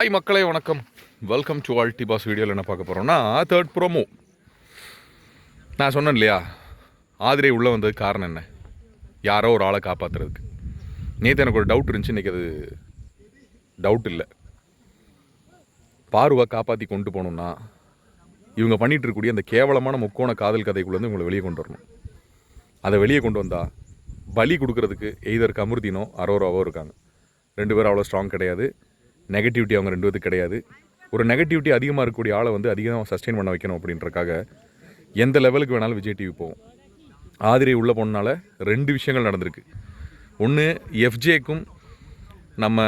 Hi மக்களே வணக்கம். Welcome to ஆல்டி pass வீடியோவில் என்ன பார்க்க போகிறோம்னா தேர்ட் ப்ரோமோ நான் சொன்னேன் இல்லையா ஆதிரை உள்ளே வந்ததுக்கு காரணம் என்ன? யாரோ ஒரு ஆளை காப்பாற்றுறதுக்கு நேற்று எனக்கு ஒரு டவுட் இருந்துச்சு இன்றைக்கி அது டவுட் இல்லை. பார்வை காப்பாற்றி கொண்டு போகணுன்னா இவங்க பண்ணிகிட்டு இருக்கக்கூடிய அந்த கேவலமான முக்கோண காதல் கதைக்குள்ளேருந்து இவங்களை வெளியே கொண்டு வரணும். அதை வெளியே கொண்டு வந்தால் பலி கொடுக்கறதுக்கு எய்தர் கமுருதினோ அரோராவோ இருக்காங்க. ரெண்டு பேரும் அவ்வளோ ஸ்ட்ராங் கிடையாது. நெகட்டிவிட்டி அவங்க ரெண்டு பேருக்கு கிடையாது. ஒரு நெகட்டிவிட்டி அதிகமாக இருக்கக்கூடிய ஆளை வந்து அதிகமாக சஸ்டெயின் பண்ண வைக்கணும் அப்படின்றக்காக எந்த லெவலுக்கு வேணாலும் விஜய் டிவி போகும் ஆதிரை உள்ளே போனனால ரெண்டு விஷயங்கள் நடந்திருக்கு. ஒன்று எஃப்ஜேக்கும் நம்ம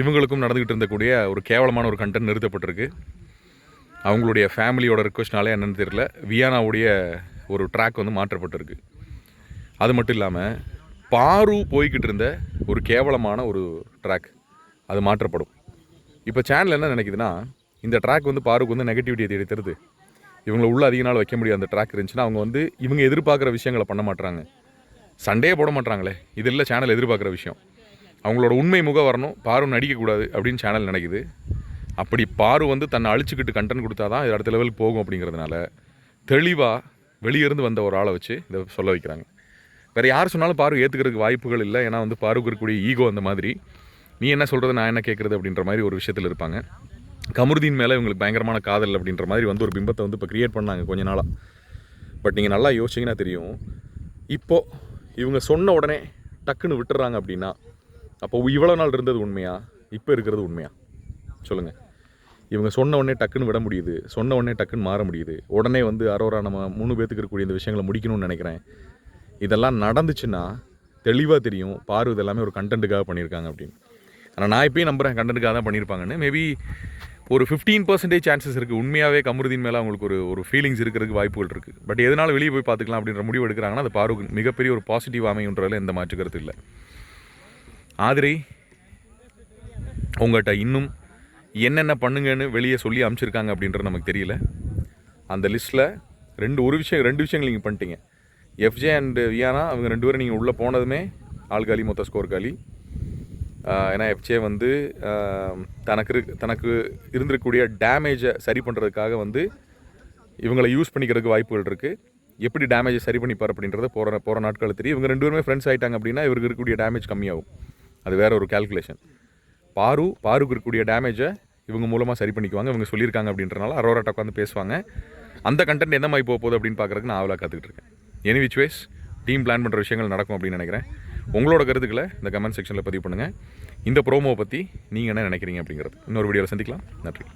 இவங்களுக்கும் நடந்துக்கிட்டு இருந்தக்கூடிய ஒரு கேவலமான ஒரு கண்டென்ட் நிறுத்தப்பட்டிருக்கு. அவங்களுடைய ஃபேமிலியோட ரிக்வஸ்ட்னாலே என்னென்னு தெரியல. வியானாவுடைய ஒரு ட்ராக் வந்து மாற்றப்பட்டிருக்கு. அது மட்டும் இல்லாமல் பாரு போய்கிட்டு இருந்த ஒரு கேவலமான ஒரு ட்ராக் அது மாற்றப்படும். இப்போ சேனல் என்ன நினைக்குதுன்னா இந்த ட்ராக் வந்து பாருக்கு வந்து நெகட்டிவிட்டியை தேடி தருது. இவங்களை உள்ள அதிக நாள் வைக்க முடியாது அந்த ட்ராக் இருந்துச்சுன்னா அவங்க வந்து இவங்க எதிர்பார்க்குற விஷயங்களை பண்ண மாட்டாங்க சண்டே போட மாட்றாங்களே. இது இல்லை சேனல் எதிர்பார்க்குற விஷயம். அவங்களோட உண்மை முகம் வரணும். பாரு நடிக்கக்கூடாது அப்படின்னு சேனல் நினைக்குது. அப்படி பாரு வந்து தன்னை அழிச்சுக்கிட்டு கண்டென்ட் கொடுத்தா தான் இது அடுத்த லெவலுக்கு போகும் அப்படிங்கிறதுனால தெளிவாக வெளியிருந்து வந்த ஒரு ஆளை வச்சு இதை சொல்ல வைக்கிறாங்க. வேறு யார் சொன்னாலும் பாரு ஏற்றுக்கிறதுக்கு வாய்ப்புகள் இல்லை. ஏன்னா வந்து பாருக்கு இருக்கக்கூடிய ஈகோ அந்த மாதிரி. நீ என்ன சொல்கிறது நான் என்ன கேட்குறது அப்படின்ற மாதிரி ஒரு விஷயத்தில் இருப்பாங்க. கமருதீன் மேலே இவங்களுக்கு பயங்கரமான காதல் அப்படின்ற மாதிரி வந்து ஒரு பிம்பத்தை வந்து இப்போ க்ரியேட் பண்ணாங்க கொஞ்ச நாளாக பட் நீங்கள் நல்லா யோசிச்சிங்கன்னா தெரியும். இப்போது இவங்க சொன்ன உடனே டக்குன்னு விட்டுறாங்க அப்படின்னா அப்போ இவ்வளோ நாள் இருந்தது உண்மையா? இப்போ இருக்கிறது உண்மையா? சொல்லுங்கள் இவங்க சொன்ன உடனே டக்குன்னு விட முடியுது. சொன்ன உடனே டக்குன்னு மாற முடியுது. உடனே வந்து அரோரா நம்ம மூணு பேத்துக்கு இருக்கக்கூடிய இந்த விஷயங்களை முடிக்கணும்னு நினைக்கிறேன். இதெல்லாம் நடந்துச்சுன்னா தெளிவாக தெரியும். பாரு இதெல்லாமே ஒரு கண்டென்ட்டுக்காக பண்ணியிருக்காங்க அப்படின்னு. ஆனால் நான் இப்பயும் நம்புகிறேன் கண்டனுக்காக தான் பண்ணியிருப்பாங்கன்னு மேபி ஒரு ஃபிஃப்டீன் பர்சன்டேஜ் சான்சஸ் இருக்குது உண்மையாகவே கமருதீன் மேலே அவங்களுக்கு ஒரு ஒரு ஃபீலிங்ஸ் இருக்கிறதுக்கு வாய்ப்புகள் இருக்குது பட் எதனால் வெளியே போய் பார்த்துக்கலாம் அப்படின்ற முடிவு எடுக்கிறாங்கன்னா அது பாருக்கு மிகப்பெரிய ஒரு பாசிட்டிவ் அமையுன்றதில் எந்த மாற்று கருத்து இல்லை. ஆதிரை உங்கள்கிட்ட இன்னும் என்னென்ன பண்ணுங்கன்னு வெளியே சொல்லி அமுச்சிருக்காங்க அப்படின்றது நமக்கு தெரியல. அந்த லிஸ்ட்டில் ரெண்டு ஒரு விஷயம் ரெண்டு விஷயங்கள் நீங்கள் பண்ணிட்டீங்க. எஃப்ஜே அண்டு வியானா அவங்க ரெண்டு பேரும் நீங்கள் உள்ளே போனதுமே ஆள் காலி மொத்த ஸ்கோர் காலி. ஏன்னா எஃப்ஜே வந்து தனக்கு இரு- தனக்கு இருந்திருக்கக்கூடிய டேமேஜை சரி பண்ணுறதுக்காக வந்து இவங்களை யூஸ் பண்ணிக்கிறதுக்கு வாய்ப்புகள் இருக்குது எப்படி டேமேஜை சரி பண்ணிப்பார் அப்படின்றத போகிற போகிற நாட்கள் தெரியும். இவங்க ரெண்டு பேருமே ஃப்ரெண்ட்ஸ் ஆகிட்டாங்க அப்படின்னா இவருக்கு இருக்கக்கூடிய டேமேஜ் கம்மியாகும். அது வேற ஒரு கால்குலேஷன் பாரு பாருக்கு இருக்கக்கூடிய டேமேஜை இவங்க மூலமாக சரி பண்ணிக்குவாங்க. இவங்க சொல்லியிருக்காங்க அப்படின்றனால அரோராட்ட உட்காந்து பேசுவாங்க. அந்த கண்டென்ட் எந்த மாதிரி போக போகுது அப்படின்னு பார்க்குறதுக்கு நான் ஆவலாக காத்துக்கிட்டு இருக்கேன். Any which ways team plan பண்ணுற விஷயங்கள் நடக்கும் அப்படின்னு நினைக்கிறேன். உங்களோட கருத்துக்களை இந்த கமெண்ட் செக்ஷனில் பதிவு பண்ணுங்கள் இந்த ப்ரோமோவை பற்றி நீங்கள் என்ன நினைக்கிறீங்க அப்படிங்கிறது. இன்னொரு வீடியோவில் சந்திக்கலாம். நன்றி.